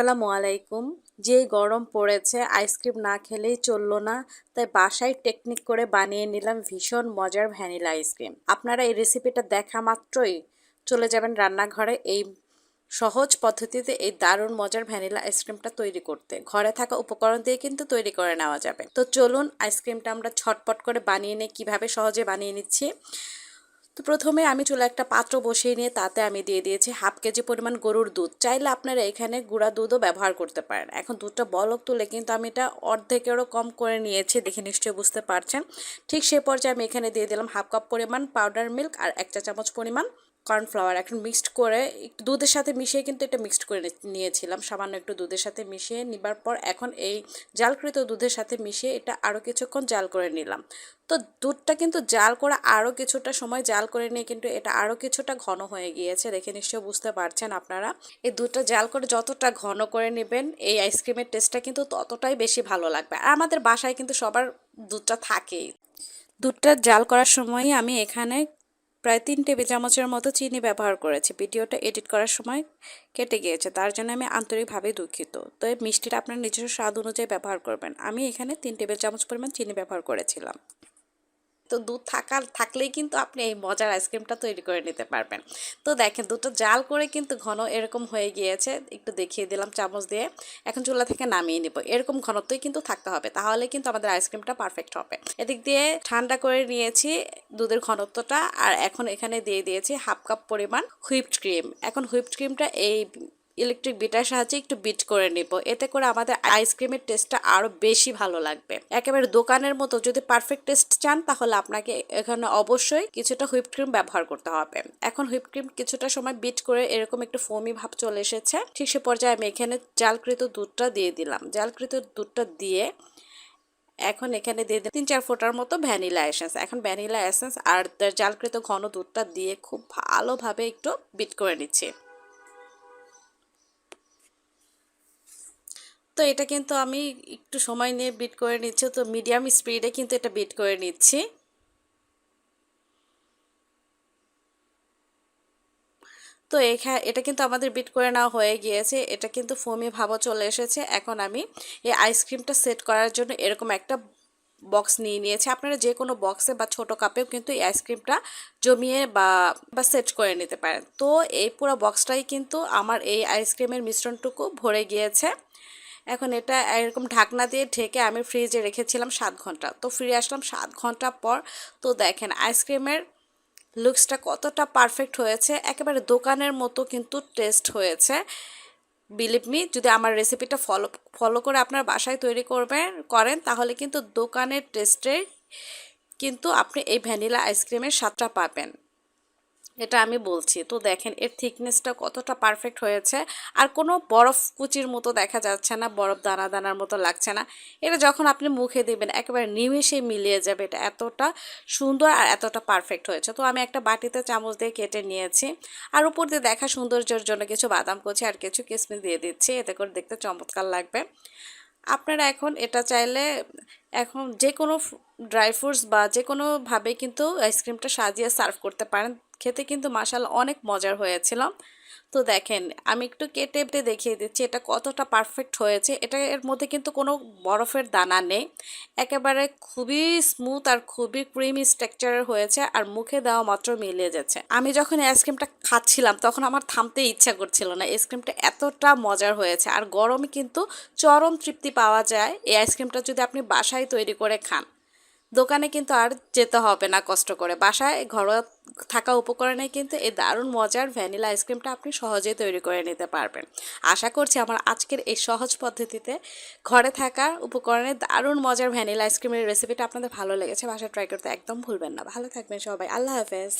আসসালামু আলাইকুম। যে গরম পড়েছে, আইসক্রিম না খেলেই চলল না। তাই বাসায় টেকনিক করে বানিয়ে নিলাম ভীষণ মজার ভ্যানিলা আইসক্রিম। আপনারা এই রেসিপিটা দেখা মাত্রই চলে যাবেন রান্নাঘরে এই সহজ পদ্ধতিতে এই দারুণ মজার ভ্যানিলা আইসক্রিমটা তৈরি করতে। ঘরে থাকা উপকরণ দিয়ে কিন্তু তৈরি করে নেওয়া যাবে। তো চলুন, আইসক্রিমটা আমরা ছটপট করে বানিয়ে নিই। কীভাবে সহজে বানিয়ে নিচ্ছি? তো প্রথমে আমি চুলা একটা পাত্র বসিয়ে নিয়ে তাতে আমি দিয়ে দিয়েছি হাফ কেজি পরিমাণ গরুর দুধ। চাইলে আপনারা এখানে গুঁড়া দুধও ব্যবহার করতে পারেন। এখন দুধটা বলক তুলে কিন্তু আমি এটা অর্ধেকেরও কম করে নিয়েছি দেখে নিশ্চয়ই বুঝতে পারছেন। ঠিক সে পর্যায়ে আমি এখানে দিয়ে দিলাম হাফ কাপ পরিমাণ পাউডার মিল্ক আর এক চা চামচ পরিমাণ কর্নফ্লাওয়ার এখন মিক্সড করে একটু দুধের সাথে মিশিয়ে কিন্তু এটা মিক্সড করে নিয়েছিলাম। সামান্য একটু দুধের সাথে মিশিয়ে নিবার পর এখন এই জালকৃত দুধের সাথে মিশিয়ে এটা আরও কিছুক্ষণ জাল করে নিলাম। তো দুধটা কিন্তু জাল করে আরও কিছুটা সময় জাল করে নিয়ে কিন্তু এটা আরও কিছুটা ঘন হয়ে গিয়েছে দেখে নিশ্চয়ই বুঝতে পারছেন আপনারা। এই দুধটা জাল করে যতটা ঘন করে নেবেন এই আইসক্রিমের টেস্টটা কিন্তু ততটাই বেশি ভালো লাগবে। আর আমাদের বাসায় কিন্তু সবার দুধটা থাকেই। দুধটা জাল করার সময়ই আমি এখানে প্রায় তিন টেবিল চামচের মতো চিনি ব্যবহার করেছি। ভিডিওটা এডিট করার সময় কেটে গিয়েছে। তার জন্য আমি আন্তরিকভাবে দুঃখিত। তো এই মিষ্টিটা আপনার নিজস্ব স্বাদ অনুযায়ী ব্যবহার করবেন। আমি এখানে তিন টেবিল চামচ পরিমাণ চিনি ব্যবহার করেছিলাম। তো দুধ থাকার থাকলেই কিন্তু আপনি এই মজার আইসক্রিমটা তৈরি করে নিতে পারবেন। তো দেখেন দুধটা জাল করে কিন্তু ঘন এরকম হয়ে গিয়েছে। একটু দেখিয়ে দিলাম চামচ দিয়ে। এখন চুলা থেকে নামিয়ে নিব। এরকম ঘনত্বই কিন্তু থাকতে হবে। তাহলে কিন্তু আমাদের আইসক্রিমটা পারফেক্ট হবে। এদিক দিয়ে ঠান্ডা করে নিয়েছি দুধের ঘনত্বটা। আর এখন এখানে দিয়ে দিয়েছি হাফ কাপ পরিমাণ হুইপড ক্রিম। এখন হুইপড ক্রিমটা এই ইলেকট্রিক বিটার সাহায্যে একটু বিট করে নিব। এতে করে আমাদের আইসক্রিমের টেস্টটা আরও বেশি ভালো লাগবে। একেবারে দোকানের মতো যদি পারফেক্ট টেস্ট চান, তাহলে আপনাকে এখানে অবশ্যই কিছুটা হুইপ ক্রিম ব্যবহার করতে হবে। এখন হুইপ ক্রিম কিছুটা সময় বিট করে এরকম একটু ফোমি ভাব চলে এসেছে। ঠিক সে পর্যায়ে আমি এখানে জালকৃত দুধটা দিয়ে দিলাম। জালকৃত দুধটা দিয়ে এখন এখানে দিয়ে দিন তিন চার ফোটার মতো ভ্যানিলা এসেন্স এখন ভ্যানিলা এসেন্স আর জালকৃত ঘন দুধটা দিয়ে খুব ভালোভাবে একটু বিট করে নিচ্ছি। তো এটা কিন্তু আমি একটু সময় নিয়ে বিট করে নিচ্ছি, তো মিডিয়াম স্পিডে কিন্তু এটা বিট করে নিচ্ছি। তো এখানে এটা কিন্তু আমাদের বিট করে নেওয়া হয়ে গিয়েছে, এটা কিন্তু ফোমি ভাবও চলে এসেছে। এখন আমি এই আইসক্রিমটা সেট করার জন্য এরকম একটা বক্স নিয়ে নিয়েছি। আপনারা যে কোনো বক্সে বা ছোট কাপেও কিন্তু এই আইসক্রিমটা জমিয়ে বা বা সেট করে নিতে পারেন। তো এই পুরো বক্সটাই কিন্তু আমার এই আইসক্রিমের মিশ্রণটুকু ভরে গিয়েছে। এখন এটা এরকম ঢাকনা দিয়ে ঢেকে আমি ফ্রিজে রেখেছিলাম সাত ঘণ্টা। তো ফিরে আসলাম সাত ঘণ্টা পর। তো দেখেন, আইসক্রিমের লুকসটা কতটা পারফেক্ট হয়েছে। একেবারে দোকানের মতো কিন্তু টেস্ট হয়েছে। বিলিভ মি, যদি আমার রেসিপিটা ফলো ফলো করে আপনার বাসায় তৈরি করবেন, করেন, তাহলে কিন্তু দোকানের টেস্টে কিন্তু আপনি এই ভ্যানিলা আইসক্রিমের স্বাদটা পাবেন। এটা আমি বলছি। তো দেখেন, এর থিকনেসটা কতটা পারফেক্ট হয়েছে আর কোনো বরফ কুচির মতো দেখা যাচ্ছে না, বরফ দানা দানার মতো লাগছে না। এটা যখন আপনি মুখে দিবেন, একেবারে নিমেষে মিলিয়ে যাবে, এটা এতটা সুন্দর আর এতটা পারফেক্ট হয়েছে। তো আমি একটা বাটিতে চামচ দিয়ে কেটে নিয়েছি আর উপর দিয়ে দেখা সৌন্দর্যের জন্য কিছু বাদাম কুচি আর কিছু কিসমিস দিয়ে দিচ্ছি। এতে করে দেখতে চমৎকার লাগবে। আপনারা এখন এটা চাইলে এখন যে কোনো ড্রাই ফ্রুটস বা যে কোনোভাবে কিন্তু আইসক্রিমটা সাজিয়ে সার্ভ করতে পারেন। খেতে কিন্তু মাসাল অনেক মজার হয়েছিল। তো দেখেন, আমি একটু কেটে কেটে দেখিয়ে দিচ্ছি এটা কতটা পারফেক্ট হয়েছে। এটা এর মধ্যে কিন্তু কোনো বরফের দানা নেই। একেবারে খুবই স্মুথ আর খুবই ক্রিমি স্ট্রাকচারের হয়েছে আর মুখে দেওয়া মাত্র মিলিয়ে যাচ্ছে। আমি যখন আইসক্রিমটা খাচ্ছিলাম তখন আমার থামতে ইচ্ছা করছিল না। আইসক্রিমটা এতটা মজার হয়েছে আর গরমে কিন্তু চরম তৃপ্তি পাওয়া যায়। এই আইসক্রিমটা যদি আপনি বাসায় তৈরি করে খান দোকানে কিন্তু আর যেতে হবে না কষ্ট করে। বাসায় ঘরোয়া থাকা উপকরণে কিন্তু এই দারুণ মজার ভ্যানিলা আইসক্রিমটা আপনি সহজেই তৈরি করে নিতে পারবেন। আশা করছি আমার আজকের এই সহজ পদ্ধতিতে ঘরে থাকা উপকরণে দারুণ মজার ভ্যানিলা আইসক্রিমের রেসিপিটা আপনাদের ভালো লেগেছে। বাসায় ট্রাই করতে একদম ভুলবেন না। ভালো থাকবেন সবাই। আল্লাহ হাফেজ।